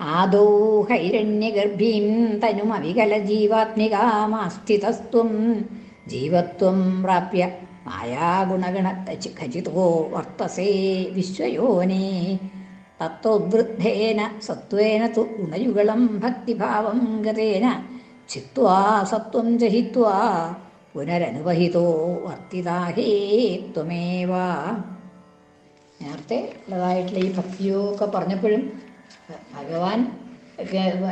ആദോ ഹൈരണ്യഗർഭീം തനുമവികല ജീവാത്മികാമാസ്ഥിതസ്ത്വം ജീവത്വം പ്രാപ്യ മായാഗുണഗണ ഖചിതോ വർത്തസേ വിശ്വയോനേ. തത്വവൃദ്ധേന സത്വേന തു ഗുണയുഗളം ഭക്തിഭാവം ഗതേന ചിത്വാ സത്വം ജഹിത്വാ പുനരനുപഹിതോ വർത്തിതാഹേ ത്വമേവ. നേരത്തെ ഉള്ളതായിട്ടുള്ള ഈ ഭക്തിയൊക്കെ പറഞ്ഞപ്പോഴും ഭഗവാൻ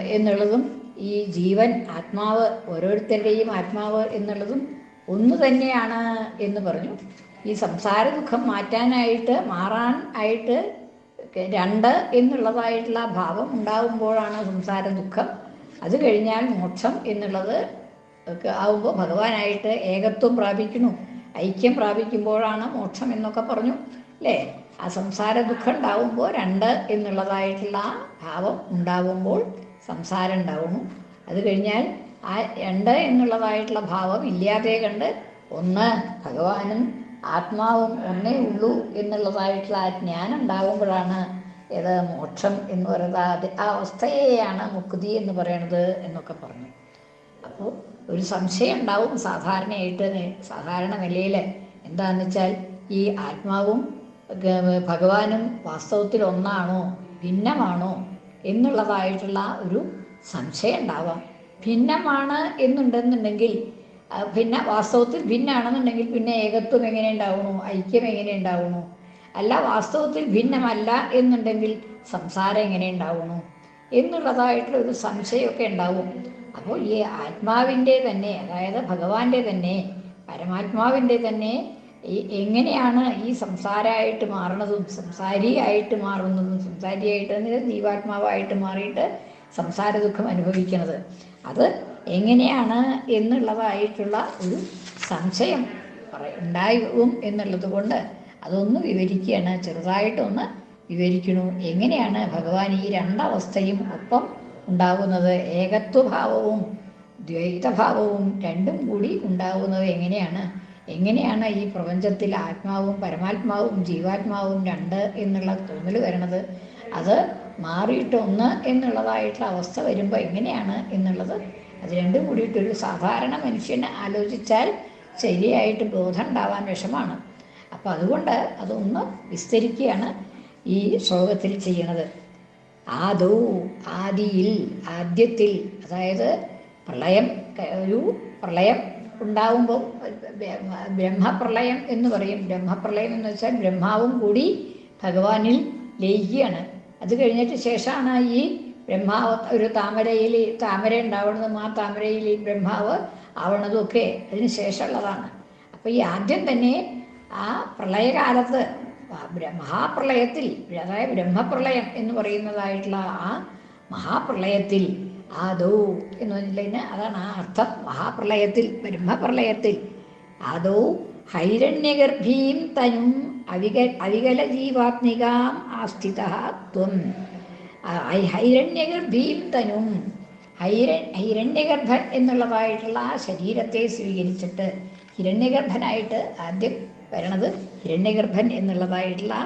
എന്നുള്ളതും ഈ ജീവൻ ആത്മാവ് ഓരോരുത്തരുടെയും ആത്മാവ് എന്നുള്ളതും ഒന്ന് തന്നെയാണ് എന്ന് പറഞ്ഞു. ഈ സംസാര ദുഃഖം മാറ്റാനായിട്ട് മാറാൻ ആയിട്ട് രണ്ട് എന്നുള്ളതായിട്ടുള്ള ഭാവം ഉണ്ടാകുമ്പോഴാണ് സംസാര ദുഃഖം. അത് കഴിഞ്ഞാൽ മോക്ഷം എന്നുള്ളത് ആവുമ്പോൾ ഭഗവാനായിട്ട് ഏകത്വം പ്രാപിക്കുന്നു. ഐക്യം പ്രാപിക്കുമ്പോഴാണ് മോക്ഷം എന്നൊക്കെ പറഞ്ഞു. അല്ലേ? ആ സംസാര ദുഃഖം ഉണ്ടാവുമ്പോൾ രണ്ട് എന്നുള്ളതായിട്ടുള്ള ആ ഭാവം ഉണ്ടാവുമ്പോൾ സംസാരം ഉണ്ടാവുന്നു അത് കഴിഞ്ഞാൽ ആ രണ്ട് എന്നുള്ളതായിട്ടുള്ള ഭാവം ഇല്ലാതെ കണ്ട് ഒന്ന് ഭഗവാനും ആത്മാവും ഒന്നേ ഉള്ളൂ എന്നുള്ളതായിട്ടുള്ള ആ ജ്ഞാനം ഉണ്ടാകുമ്പോഴാണ് ഇത് മോക്ഷം എന്ന് പറയുന്നത്. അത് ആ അവസ്ഥയെയാണ് മുക്തി എന്ന് പറയണത് എന്നൊക്കെ പറഞ്ഞു. അപ്പോൾ ഒരു സംശയം ഉണ്ടാവും സാധാരണയായിട്ട് സാധാരണ നിലയിൽ എന്താണെന്ന് വെച്ചാൽ ഈ ആത്മാവും ഭഗവാനും വാസ്തവത്തിൽ ഒന്നാണോ ഭിന്നമാണോ എന്നുള്ളതായിട്ടുള്ള ഒരു സംശയം ഉണ്ടാവാം. ഭിന്നമാണ് എന്നുണ്ടെന്നുണ്ടെങ്കിൽ ഭിന്ന വാസ്തവത്തിൽ ഭിന്നാണെന്നുണ്ടെങ്കിൽ പിന്നെ ഏകത്വം എങ്ങനെ ഉണ്ടാവണു ഐക്യം എങ്ങനെ ഉണ്ടാവണു അല്ല വാസ്തവത്തിൽ ഭിന്നമല്ല എന്നുണ്ടെങ്കിൽ സംസാരം എങ്ങനെ ഉണ്ടാവണു എന്നുള്ളതായിട്ടുള്ള ഒരു സംശയമൊക്കെ ഉണ്ടാവും. അപ്പോൾ ഈ ആത്മാവിന്റെ തന്നെ അതായത് ഭഗവാന്റെ തന്നെ പരമാത്മാവിന്റെ തന്നെ ഈ എങ്ങനെയാണ് ഈ സംസാരമായിട്ട് സംസാരി ആയിട്ട് മാറുന്നതും സംസാരിയായിട്ട് ജീവാത്മാവായിട്ട് മാറിയിട്ട് സംസാര ദുഃഖം അനുഭവിക്കുന്നത് അത് എങ്ങനെയാണ് എന്നുള്ളതായിട്ടുള്ള ഒരു സംശയം പറ ഉണ്ടാവും എന്നുള്ളത് കൊണ്ട് അതൊന്ന് വിവരിക്കുകയാണ്. ചെറുതായിട്ടൊന്ന് വിവരിക്കണു. എങ്ങനെയാണ് ഭഗവാൻ ഈ രണ്ടവസ്ഥയും ഒപ്പം ഉണ്ടാകുന്നത് ഏകത്വഭാവവും ദ്വൈതഭാവവും രണ്ടും കൂടി ഉണ്ടാകുന്നത് എങ്ങനെയാണ്? എങ്ങനെയാണ് ഈ പ്രപഞ്ചത്തിൽ ആത്മാവും പരമാത്മാവും ജീവാത്മാവും രണ്ട് എന്നുള്ള തോന്നൽ വരണത്? അത് മാറിയിട്ട് ഒന്ന് എന്നുള്ളതായിട്ടുള്ള അവസ്ഥ വരുമ്പോൾ എങ്ങനെയാണ് എന്നുള്ളത്? അത് രണ്ടും കൂടിയിട്ടൊരു സാധാരണ മനുഷ്യന് ആലോചിച്ചാൽ ശരിയായിട്ട് ബോധം ഉണ്ടാവാൻ വിഷമാണ്. അപ്പോൾ അതുകൊണ്ട് അതൊന്ന് വിസ്തരിക്കുകയാണ് ഈ ശ്ലോകത്തിൽ ചെയ്യണത് ആദോ ആദിയിൽ ആദ്യത്തിൽ അതായത് പ്രളയം ഒരു പ്രളയം ഉണ്ടാവുമ്പോൾ ബ്രഹ്മപ്രളയം എന്ന് പറയും. ബ്രഹ്മപ്രളയം എന്ന് വെച്ചാൽ ബ്രഹ്മാവും കൂടി ഭഗവാനിൽ ലയിക്കുകയാണ്. അത് കഴിഞ്ഞിട്ട് ശേഷമാണ് ഈ ബ്രഹ്മാവ് ഒരു താമരയിൽ താമര ഉണ്ടാവുന്നതും ആ താമരയിൽ ഈ ബ്രഹ്മാവ് ആവണതും ഒക്കെ അതിന് ശേഷമുള്ളതാണ്. അപ്പോൾ ഈ ആദ്യം തന്നെ ആ പ്രളയകാലത്ത് മഹാപ്രളയത്തിൽ അതായത് ബ്രഹ്മപ്രളയം എന്ന് പറയുന്നതായിട്ടുള്ള ആ മഹാപ്രളയത്തിൽ ആദോ എന്ന് പറഞ്ഞില്ല അതാണ് ആ അർത്ഥം. മഹാപ്രളയത്തിൽ ബ്രഹ്മപ്രളയത്തിൽ ആദോ ഹൈരണ്യഗർഭീം തനും അവിക അവികല ജീവാത്മികാം ആസ്ഥിത ത്വം. ഹൈരണ്യഗർഭീം തനും ഹൈര ഹൈരണ്യഗർഭൻ എന്നുള്ളതായിട്ടുള്ള ആ ശരീരത്തെ സ്വീകരിച്ചിട്ട് ഹിരണ്യഗർഭനായിട്ട് ആദ്യം വരണത് ഹിരണ്യഗർഭൻ എന്നുള്ളതായിട്ടുള്ള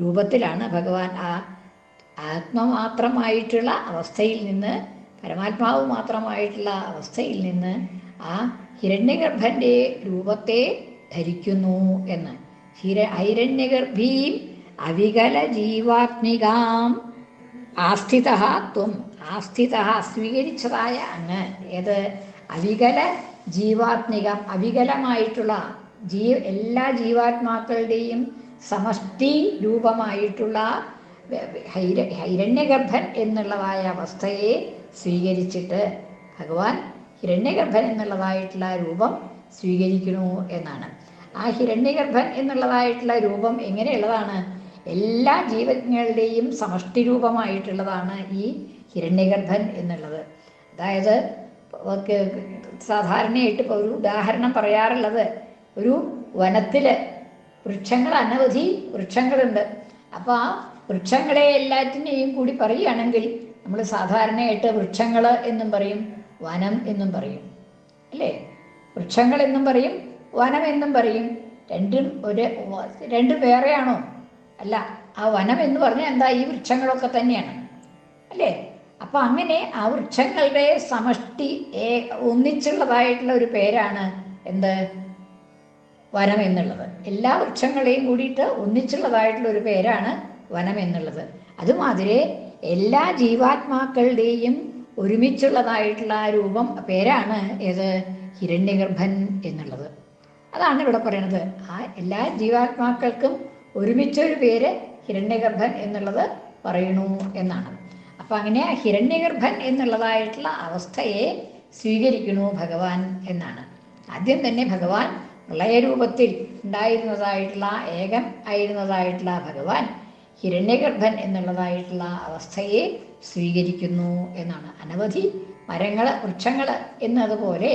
രൂപത്തിലാണ് ഭഗവാൻ ആ ആത്മമാത്രമായിട്ടുള്ള അവസ്ഥയിൽ നിന്ന് പരമാത്മാവ് മാത്രമായിട്ടുള്ള അവസ്ഥയിൽ നിന്ന് ആ ഹിരണ്യഗർഭന്റെ രൂപത്തെ ധരിക്കുന്നു എന്ന്. ഹിര ഐരണ്യഗർഭീം അവികല ജീവാത്മികാം ആസ്ഥിത ത്വം. ആസ്ഥിത സ്വീകരിച്ചതായ അങ്ങ് ഏത്? അവികല ജീവാത്മികം അവികലമായിട്ടുള്ള ജീ എല്ലാ ജീവാത്മാക്കളുടെയും സമഷ്ടി രൂപമായിട്ടുള്ള ഹൈര ഹൈരണ്യഗർഭൻ എന്നുള്ളതായ അവസ്ഥയെ സ്വീകരിച്ചിട്ട് ഭഗവാൻ ഹിരണ്യഗർഭൻ എന്നുള്ളതായിട്ടുള്ള രൂപം സ്വീകരിക്കുന്നു എന്നാണ്. ആ ഹിരണ്യഗർഭൻ എന്നുള്ളതായിട്ടുള്ള രൂപം എങ്ങനെയുള്ളതാണ്? എല്ലാ ജീവജ്ഞങ്ങളുടെയും സമഷ്ടി രൂപമായിട്ടുള്ളതാണ് ഈ ഹിരണ്യഗർഭൻ എന്നുള്ളത്. അതായത് സാധാരണയായിട്ട് ഇപ്പോൾ ഒരു ഉദാഹരണം പറയാറുള്ളത് ഒരു വനത്തിൽ വൃക്ഷങ്ങൾ അനവധി വൃക്ഷങ്ങളുണ്ട്. അപ്പോൾ ആ വൃക്ഷങ്ങളെ എല്ലാറ്റിനെയും കൂടി പറയുകയാണെങ്കിൽ നമ്മൾ സാധാരണയായിട്ട് വൃക്ഷങ്ങൾ എന്നും പറയും വനം എന്നും പറയും. അല്ലേ? വൃക്ഷങ്ങൾ എന്നും പറയും വനം എന്നും പറയും. രണ്ടും ഒരു രണ്ടും വേറെയാണോ? അല്ല ആ വനം എന്ന് പറഞ്ഞാൽ എന്താ? ഈ വൃക്ഷങ്ങളൊക്കെ തന്നെയാണ്. അല്ലേ? അപ്പൊ അങ്ങനെ ആ വൃക്ഷങ്ങളുടെ സമഷ്ടി ഒന്നിച്ചുള്ളതായിട്ടുള്ള ഒരു പേരാണ് എന്ത്? വനം എന്നുള്ളത്. എല്ലാ വൃക്ഷങ്ങളെയും കൂടിയിട്ട് ഒന്നിച്ചുള്ളതായിട്ടുള്ള ഒരു പേരാണ് വനം എന്നുള്ളത്. അതുമാതിരി എല്ലാ ജീവാത്മാക്കളുടെയും ഒരുമിച്ചുള്ളതായിട്ടുള്ള രൂപം പേരാണ് ഏത്? ഹിരണ്യഗർഭൻ എന്നുള്ളത്. അതാണ് ഇവിടെ പറയുന്നത് ആ എല്ലാ ജീവാത്മാക്കൾക്കും ഒരുമിച്ചൊരു പേര് ഹിരണ്യഗർഭൻ എന്നുള്ളത് പറയണു എന്നാണ്. അപ്പം അങ്ങനെ ഹിരണ്യഗർഭൻ എന്നുള്ളതായിട്ടുള്ള അവസ്ഥയെ സ്വീകരിക്കുന്നു ഭഗവാൻ എന്നാണ്. ആദ്യം തന്നെ ഭഗവാൻ പ്രളയരൂപത്തിൽ ഉണ്ടായിരുന്നതായിട്ടുള്ള ഏകം ആയിരുന്നതായിട്ടുള്ള ഭഗവാൻ ഹിരണ്യഗർഭൻ എന്നുള്ളതായിട്ടുള്ള അവസ്ഥയെ സ്വീകരിക്കുന്നു എന്നാണ്. അനവധി മരങ്ങൾ വൃക്ഷങ്ങൾ എന്നതുപോലെ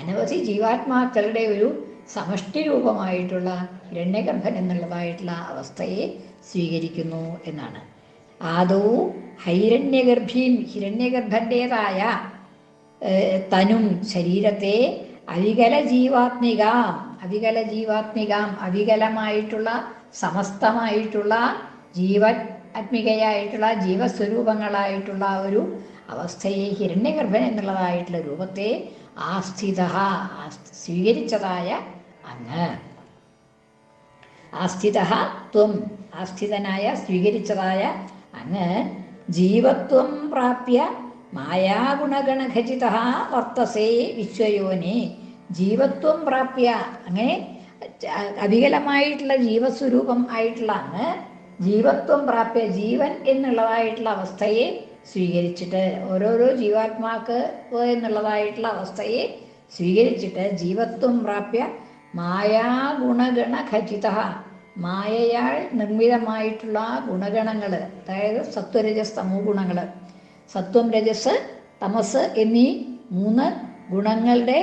അനവധി ജീവാത്മാക്കളുടെ ഒരു സമഷ്ടി രൂപമായിട്ടുള്ള ഹിരണ്യഗർഭൻ എന്നുള്ളതായിട്ടുള്ള അവസ്ഥയെ സ്വീകരിക്കുന്നു എന്നാണ്. ആദോ ഹൈരണ്യഗർഭീം ഹിരണ്യഗർഭന്റെതായ തനും ശരീരത്തെ അവികല ജീവാത്മികാം അവികല ജീവാത്മികാം അവികലമായിട്ടുള്ള സമസ്തമായിട്ടുള്ള ജീവ ആത്മികയായിട്ടുള്ള ജീവസ്വരൂപങ്ങളായിട്ടുള്ള ഒരു അവസ്ഥയെ ഹിരണ്യഗർഭൻ എന്നുള്ളതായിട്ടുള്ള രൂപത്തെ ആസ്ഥിത സ്വീകരിച്ചതായ അങ്ങ് ആസ്ഥിത ത്വം ആസ്ഥിതനായ സ്വീകരിച്ചതായ അങ്ങ് ജീവത്വം പ്രാപ്യ മായാഗുണഗണഖചിത വർത്തസേ വിശ്വയോനെ. ജീവത്വം പ്രാപ്യ അങ്ങനെ അവികലമായിട്ടുള്ള ജീവസ്വരൂപം ആയിട്ടുള്ള അങ്ങ് ജീവത്വം പ്രാപ്യ ജീവൻ എന്നുള്ളതായിട്ടുള്ള അവസ്ഥയെ സ്വീകരിച്ചിട്ട് ഓരോരോ ജീവാത്മാക്ക് എന്നുള്ളതായിട്ടുള്ള അവസ്ഥയെ സ്വീകരിച്ചിട്ട് ജീവത്വം പ്രാപ്യ മായാഗുണഗണ ഖചിത മായയാൽ നിർമ്മിതമായിട്ടുള്ള ഗുണഗണങ്ങൾ അതായത് സത്വരജസ് തമോ ഗുണങ്ങൾ സത്വം രജസ് തമസ് എന്നീ മൂന്ന് ഗുണങ്ങളുടെ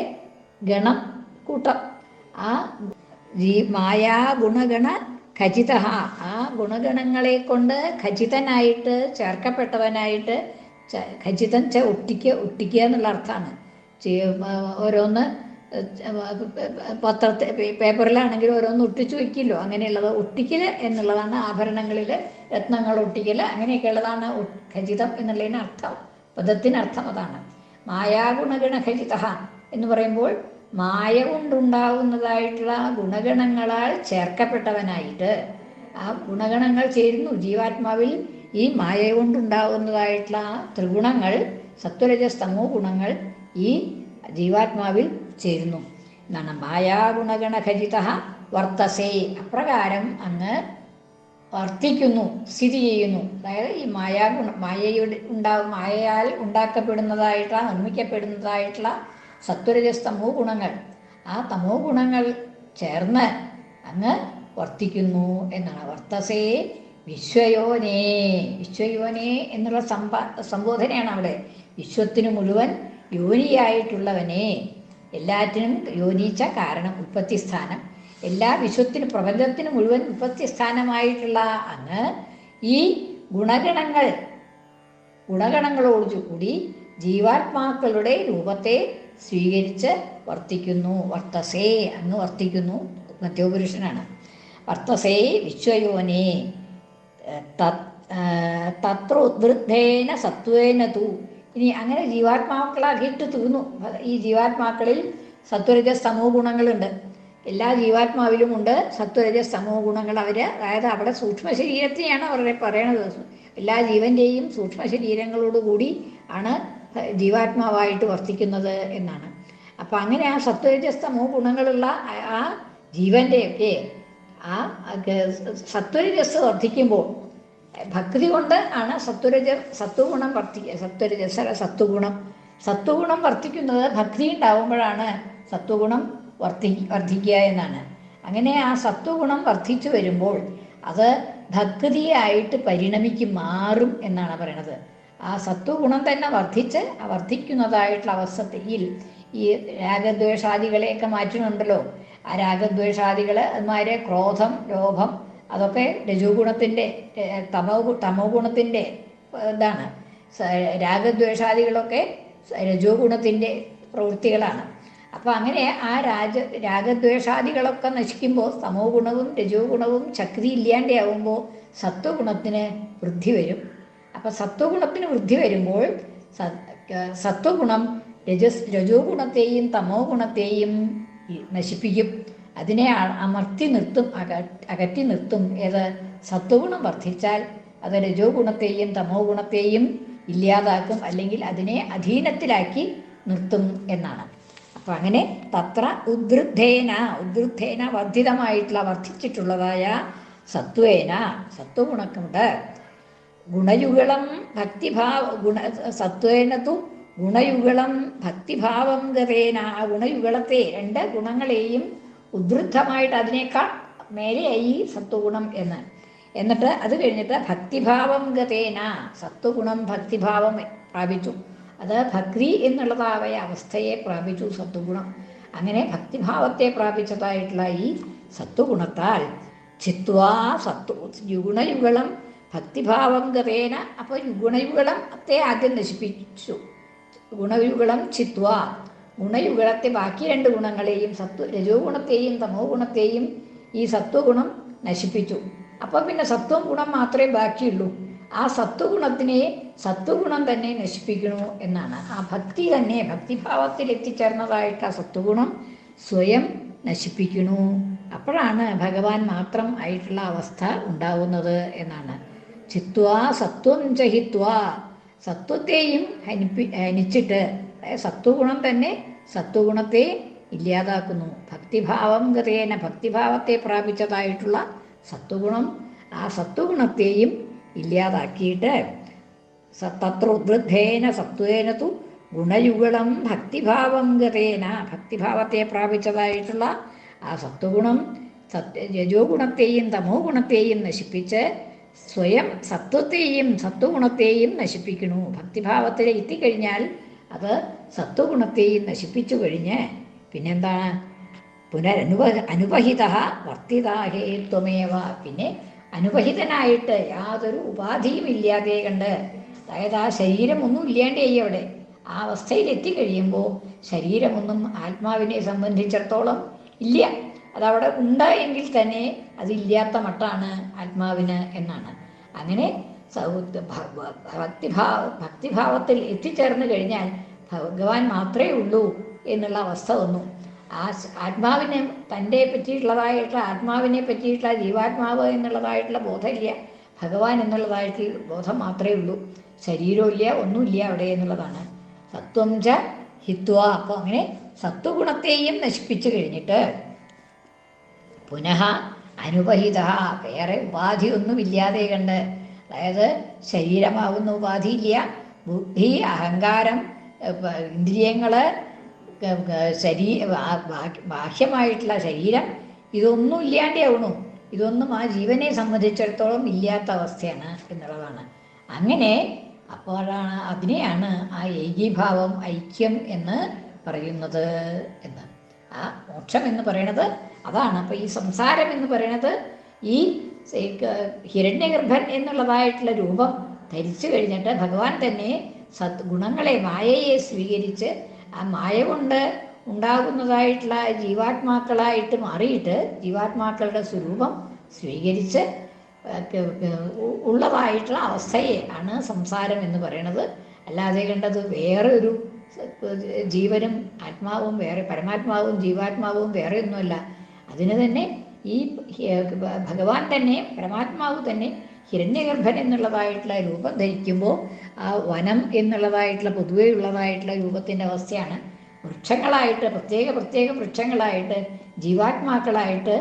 ഗണം കൂട്ടം. ആ ജീ മായാ ഗുണഗണ ഖചിത ആ ഗുണഗണങ്ങളെ കൊണ്ട് ഖചിതനായിട്ട് ചേർക്കപ്പെട്ടവനായിട്ട് ഖചിതൻ ച ഒട്ടിക്കുക ഒട്ടിക്കുക എന്നുള്ള അർത്ഥമാണ്. ഓരോന്ന് പത്രത്തെ പേപ്പറിലാണെങ്കിൽ ഓരോന്ന് ഒട്ടിച്ചു വയ്ക്കില്ലോ. അങ്ങനെയുള്ളത് ഒട്ടിക്കൽ എന്നുള്ളതാണ് ആഭരണങ്ങളിൽ രത്നങ്ങൾ ഒട്ടിക്കൽ അങ്ങനെയൊക്കെയുള്ളതാണ് ഖചിതം എന്നുള്ളതിന് അർത്ഥം പദത്തിനർത്ഥം അതാണ്. മായാഗുണഗണ ഖചിത എന്ന് പറയുമ്പോൾ മായ കൊണ്ടുണ്ടാകുന്നതായിട്ടുള്ള ഗുണഗണങ്ങളാൽ ചേർക്കപ്പെട്ടവനായിട്ട് ആ ഗുണഗണങ്ങൾ ചേരുന്നു. ജീവാത്മാവിൽ ഈ മായ കൊണ്ടുണ്ടാകുന്നതായിട്ടുള്ള ത്രിഗുണങ്ങൾ സത്വരജസ് തമോ ഗുണങ്ങൾ ഈ ജീവാത്മാവിൽ ചേരുന്നു. എന്നാണ് മായാഗുണഗണഖചിത വർത്തസേ. അപ്രകാരം അങ്ങ് വർത്തിക്കുന്നു സ്ഥിതി ചെയ്യുന്നു. അതായത് ഈ മായാഗുണ മായയുടെ ഉണ്ടാവും മായയാൽ ഉണ്ടാക്കപ്പെടുന്നതായിട്ടുള്ള നിർമ്മിക്കപ്പെടുന്നതായിട്ടുള്ള സത്വരജസ് തമോ ഗുണങ്ങൾ. ആ തമോ ഗുണങ്ങൾ ചേർന്ന് അങ്ങ് വർത്തിക്കുന്നു എന്നാണ്. വർത്തസേ വിശ്വയോനേ. വിശ്വയോനേ എന്നുള്ള സംഭ സംബോധനയാണ് അവിടെ. വിശ്വത്തിന് മുഴുവൻ യോനിയായിട്ടുള്ളവനെ. എല്ലാറ്റിനും യോനിച്ച കാരണം ഉൽപ്പത്തി സ്ഥാനം എല്ലാ വിശ്വത്തിനും പ്രപഞ്ചത്തിന് മുഴുവൻ ഉൽപ്പത്തി സ്ഥാനമായിട്ടുള്ള അങ്ങ് ഈ ഗുണഗണങ്ങൾ ഗുണഗണങ്ങളോട് കൂടി ജീവാത്മാക്കളുടെ രൂപത്തെ സ്വീകരിച്ച് വർത്തിക്കുന്നു. വർത്തസേ അങ്ങ് വർത്തിക്കുന്നു. മധ്യോപുരുഷനാണ്. വർത്തസേ വിശ്വയോനെ. തത്ര ഉദ്വൃദ്ധേന സത്വേന തു. ഇനി അങ്ങനെ ജീവാത്മാക്കളാക്കിയിട്ട് തീർന്നു. ഈ ജീവാത്മാക്കളിൽ സത്വരജ സമൂഹ ഗുണങ്ങളുണ്ട്. എല്ലാ ജീവാത്മാവിലും ഉണ്ട് സത്വരജ സമൂഹ ഗുണങ്ങൾ അവർ അതായത് അവിടെ സൂക്ഷ്മ ശരീരത്തെയാണ് അവരുടെ പറയണത്. എല്ലാ ജീവന്റെയും സൂക്ഷ്മ ശരീരങ്ങളോടുകൂടി ആണ് ജീവാത്മാവായിട്ട് വർത്തിക്കുന്നത് എന്നാണ്. അപ്പം അങ്ങനെ ആ സത്വരജസ്തമോ ഗുണങ്ങളുള്ള ആ- ജീവന്റെയൊക്കെ ആ സത്വരജസ് വർദ്ധിക്കുമ്പോൾ ഭക്തി കൊണ്ട് ആണ് സത്വരജ സത്വഗുണം വർദ്ധിക്ക സത്വരജസ് സത്വഗുണം. സത്വഗുണം വർദ്ധിക്കുന്നത് ഭക്തി ഉണ്ടാവുമ്പോഴാണ് സത്വഗുണം വർദ്ധി വർദ്ധിക്കുക എന്നാണ്. അങ്ങനെ ആ സത്വഗുണം വർദ്ധിച്ചു വരുമ്പോൾ അത് ഭക്തിയായിട്ട് പരിണമിക്കും മാറും എന്നാണ് പറയണത്. ആ സത്വഗുണം തന്നെ വർദ്ധിച്ച് വർദ്ധിക്കുന്നതായിട്ടുള്ള അവസ്ഥയിൽ ഈ രാഗദ്വേഷാദികളെയൊക്കെ മാറ്റുന്നുണ്ടല്ലോ. ആ രാഗദ്വേഷാദികൾ അതുമാതിരി ക്രോധം ലോഭം അതൊക്കെ രജുഗുണത്തിന്റെ തമോ തമോ ഇതാണ്. രാഗദ്വേഷാദികളൊക്കെ രജോഗുണത്തിന്റെ പ്രവൃത്തികളാണ്. അപ്പോൾ അങ്ങനെ ആ രാജ രാഗദ്വേഷാദികളൊക്കെ നശിക്കുമ്പോൾ തമോ ഗുണവും രജോ ഗുണവും ശക്തി ഇല്ലാണ്ടാവുമ്പോൾ സത്വഗുണത്തിന് വൃദ്ധി വരും. അപ്പം സത്വഗുണത്തിന് വൃദ്ധി വരുമ്പോൾ സത്വഗുണം രജസ് രജോ ഗുണത്തെയും തമോ ഗുണത്തെയും നശിപ്പിക്കും. അതിനെ അമർത്തി നിർത്തും അക അകറ്റി നിർത്തും. ഏത്? സത്വഗുണം വർദ്ധിച്ചാൽ അത് രജോ ഗുണത്തെയും തമോ ഗുണത്തെയും ഇല്ലാതാക്കും. അല്ലെങ്കിൽ അതിനെ അധീനത്തിലാക്കി നിർത്തും എന്നാണ്. അപ്പം അങ്ങനെ തത്ര ഉദ്ധൃദ്ധേന ഉദ്ധൃദ്ധേന വർദ്ധിതമായിട്ടുള്ള വർദ്ധിച്ചിട്ടുള്ളതായ സത്വേന സത്വഗുണക്കുണ്ട്. ഗുണയുഗളം ഭക്തിഭാവ ഗുണ സത്വേനതു ഗുണയുഗളം ഭക്തിഭാവം ഗതേന. ആ ഗുണയുഗളത്തെ രണ്ട് ഗുണങ്ങളെയും ഉദ്ധൃദ്ധമായിട്ട് അതിനേക്കാൾ മേലെയായി സത്വഗുണം എന്ന്. എന്നിട്ട് അത് കഴിഞ്ഞിട്ട് ഭക്തിഭാവം ഗതേന. സത്വഗുണം ഭക്തിഭാവം പ്രാപിച്ചു. അത് ഭക്തി എന്നുള്ളതായ അവസ്ഥയെ പ്രാപിച്ചു സത്വഗുണം അങ്ങനെ ഭക്തിഭാവത്തെ പ്രാപിച്ചതായിട്ടുള്ള ഈ സത്വഗുണത്താൽ ചിത്വാ സത്വ ഗുണയുഗളം ഭക്തിഭാവം ഗതേന അപ്പോൾ ഗുണയുഗളത്തെ ആദ്യം നശിപ്പിച്ചു. ഗുണയുഗളം ചിത്വ. ഗുണയുഗളത്തെ ബാക്കി രണ്ട് ഗുണങ്ങളെയും സത്വ രജോ ഗുണത്തെയും തമോ ഗുണത്തെയും ഈ സത്വഗുണം നശിപ്പിച്ചു. അപ്പോൾ പിന്നെ സത്വം ഗുണം മാത്രമേ ബാക്കിയുള്ളൂ. ആ സത്വഗുണത്തിനെ സത്വഗുണം തന്നെ നശിപ്പിക്കണു എന്നാണ്. ആ ഭക്തി തന്നെ ഭക്തിഭാവത്തിൽ എത്തിച്ചേർന്നതായിട്ട് ആ സത്വഗുണം സ്വയം നശിപ്പിക്കണു അപ്പോഴാണ് ഭഗവാൻ മാത്രം ആയിട്ടുള്ള അവസ്ഥ ഉണ്ടാവുന്നത് എന്നാണ്. ചിത്വാ സത്വം ചഹിത്വാ. സത്വത്തെയും ഹനിപ്പി ഹനിച്ചിട്ട് സത്വഗുണം തന്നെ സത്വഗുണത്തെ ഇല്ലാതാക്കുന്നു. ഭക്തിഭാവം ഗതേന ഭക്തിഭാവത്തെ പ്രാപിച്ചതായിട്ടുള്ള സത്വഗുണം ആ സത്വഗുണത്തെയും ഇല്ലാതാക്കിയിട്ട് തത്ര ഉദ്വൃദ്ധേന സത്വേന തു ഗുണയുഗളം ഭക്തിഭാവം ഗതേന ഭക്തിഭാവത്തെ പ്രാപിച്ചതായിട്ടുള്ള ആ സത്വഗുണം സത്യ രജോ ഗുണത്തെയും തമോ ഗുണത്തെയും നശിപ്പിച്ച് സ്വയം സത്വത്തെയും സത്വഗുണത്തെയും നശിപ്പിക്കണു ഭക്തിഭാവത്തിൽ എത്തിക്കഴിഞ്ഞാൽ അത് സത്വഗുണത്തെയും നശിപ്പിച്ചു കഴിഞ്ഞ് പിന്നെന്താണ്? പുനരനുപ അനുപഹിത വർത്തിതാഹേ ത്വമേവ. പിന്നെ അനുപഹിതനായിട്ട് യാതൊരു ഉപാധിയും ഇല്ലാതെ കണ്ട് അതായത് ആ ശരീരമൊന്നും ഇല്ലാണ്ടേ അവിടെ. ആ അവസ്ഥയിൽ എത്തിക്കഴിയുമ്പോൾ ശരീരമൊന്നും ആത്മാവിനെ സംബന്ധിച്ചിടത്തോളം ഇല്ല. അതവിടെ ഉണ്ട് എങ്കിൽ തന്നെ അതില്ലാത്ത മട്ടാണ് ആത്മാവിന് എന്നാണ്. അങ്ങനെ ഭക്തിഭാവ ഭക്തിഭാവത്തിൽ എത്തിച്ചേർന്ന് കഴിഞ്ഞാൽ ഭഗവാൻ മാത്രമേ ഉള്ളൂ എന്നുള്ള അവസ്ഥ വന്നു. ആ ആത്മാവിനെ തന്റെ പറ്റിയിട്ടുള്ളതായിട്ടുള്ള ആത്മാവിനെ പറ്റിയിട്ടുള്ള ജീവാത്മാവ് എന്നുള്ളതായിട്ടുള്ള ബോധമില്ല. ഭഗവാൻ എന്നുള്ളതായിട്ടുള്ള ബോധം മാത്രമേ ഉള്ളൂ. ശരീരമില്ല ഒന്നുമില്ല അവിടെ എന്നുള്ളതാണ്. സത്വം ച ഹിത്വ. അപ്പോൾ അങ്ങനെ സത്വഗുണത്തെയും നശിപ്പിച്ചു കഴിഞ്ഞിട്ട് പുനഃ അനുപഹിത വേറെ ഉപാധിയൊന്നുമില്ലാതെ കണ്ട്. അതായത് ശരീരമാകുന്ന ഉപാധിയില്ല ബുദ്ധി അഹങ്കാരം ക- ശരീ ബാഹ്യമായിട്ടുള്ള ശരീരം ഇതൊന്നും ഇല്ലാണ്ടാവണു ഇതൊന്നും ആ ജീവനെ സംബന്ധിച്ചിടത്തോളം ഇല്ലാത്ത അവസ്ഥയാണ് എന്നുള്ളതാണ്. അങ്ങനെ അപ്പോഴാണ് അതിനെയാണ് ആ ഏകീഭാവം ഐക്യം എന്ന് പറയുന്നത് എന്ന്. ആ മോക്ഷം എന്ന് പറയണത് അതാണ്. അപ്പോൾ ഈ സംസാരം എന്ന് പറയുന്നത് ഈ ഹിരണ്യഗർഭൻ എന്നുള്ളതായിട്ടുള്ള രൂപം ധരിച്ചു കഴിഞ്ഞിട്ട് ഭഗവാൻ തന്നെ സത് ഗുണങ്ങളെ മായയെ സ്വീകരിച്ച് ആ മായ കൊണ്ട് ഉണ്ടാകുന്നതായിട്ടുള്ള ജീവാത്മാക്കളായിട്ട് മാറിയിട്ട് ജീവാത്മാക്കളുടെ സ്വരൂപം സ്വീകരിച്ച് ഉള്ളതായിട്ടുള്ള അവസ്ഥയെ ആണ് സംസാരം എന്ന് പറയുന്നത്. അല്ലാതെ കണ്ടത് വേറെ ഒരു ജീവനും ആത്മാവും വേറെ പരമാത്മാവും ജീവാത്മാവും വേറെ ഒന്നുമല്ല അതിന് തന്നെ ഈ ഭഗവാൻ തന്നെ പരമാത്മാവ് തന്നെ ഹിരണ്യഗർഭൻ എന്നുള്ളതായിട്ടുള്ള രൂപം ധരിക്കുമ്പോൾ ആ വനം എന്നുള്ളതായിട്ടുള്ള പൊതുവേ ഉള്ളതായിട്ടുള്ള രൂപത്തിന്റെ അവസ്ഥയാണ്. വൃക്ഷങ്ങളായിട്ട് പ്രത്യേക പ്രത്യേക വൃക്ഷങ്ങളായിട്ട് ജീവാത്മാക്കളായിട്ട്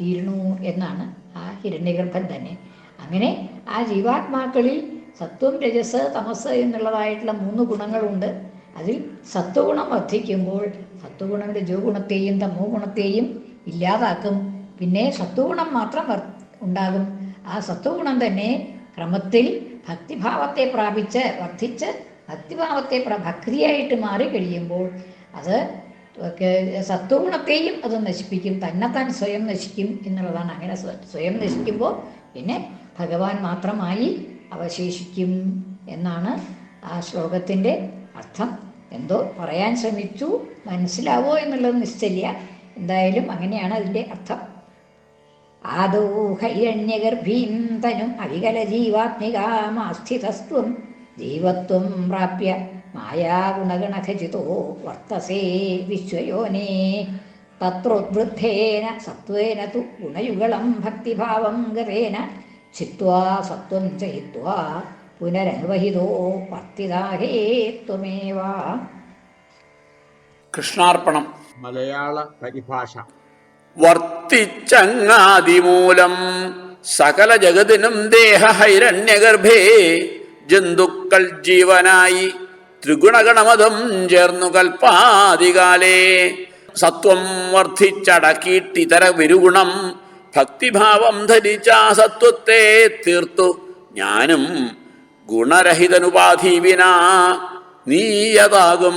തീരണു എന്നാണ് ആ ഹിരണ്യഗർഭൻ തന്നെ. അങ്ങനെ ആ ജീവാത്മാക്കളിൽ സത്വം രജസ് തമസ് എന്നുള്ളതായിട്ടുള്ള മൂന്ന് ഗുണങ്ങളുണ്ട്. അതിൽ സത്വഗുണം വർദ്ധിക്കുമ്പോൾ സത്വഗുണം രജോ ഗുണത്തെയും തമോ ഗുണത്തെയും ഇല്ലാതാക്കും. പിന്നെ സത്വഗുണം മാത്രം ഉണ്ടാകും. ആ സത്വഗുണം തന്നെ ക്രമത്തിൽ ഭക്തിഭാവത്തെ പ്രാപിച്ച് വർദ്ധിച്ച് ഭക്തിഭാവത്തെ ഭക്തിയായിട്ട് മാറി കഴിയുമ്പോൾ അത് സത്വഗുണത്തെയും അത് നശിപ്പിക്കും. തന്നെത്താൻ സ്വയം നശിക്കും എന്നുള്ളതാണ്. അങ്ങനെ സ്വയം നശിക്കുമ്പോൾ പിന്നെ ഭഗവാൻ മാത്രമായി അവശേഷിക്കും എന്നാണ് ആ ശ്ലോകത്തിന്റെ അർത്ഥം. എന്തോ പറയാൻ ശ്രമിച്ചു. മനസ്സിലാവോ എന്നുള്ളത് നിശ്ചയില്ല. എന്തായാലും അങ്ങനെയാണ് അതിന്റെ അർത്ഥം. ആദോ ഹൈരണ്യഗർഭീം തനും അവികല ജീവാത്മികാമാസ്ഥിതസ്ത്വം ജീവത്വം പ്രാപ്യ മായാഗുണഗണഖചിതോ വർത്തസേ വിശ്വയോനേ. തത്രോദ്വൃദ്ധേന സത്വേന തു ഗുണയുഗളം ഭക്തിഭാവം ഗതേന ചിത്വാ സത്വം ചയിത്വാ പുനരനുവഹിതോ വർത്തിതാഹേ ത്വമേവ. കൃഷ്ണാർപ്പണം. മലയാള പരിഭാഷ. വർത്തിച്ചങ്ങാതിമൂലം സകല ജഗതിനും ദേഹ ഹൈരണ്യഗർഭേ ജന്തുക്കൾ ജീവനായി ത്രിഗുണഗണമതം ചേർന്നു കൽപ്പാതികാലേ. സത്വം വർദ്ധിച്ചടക്കിയിട്ടിതര വിരുഗുണം ഭക്തിഭാവം ധരിച്ച സത്വത്തെ തീർത്തു. ഞാനും ഗുണരഹിതനുപാധി വിനാ നീയതാകും.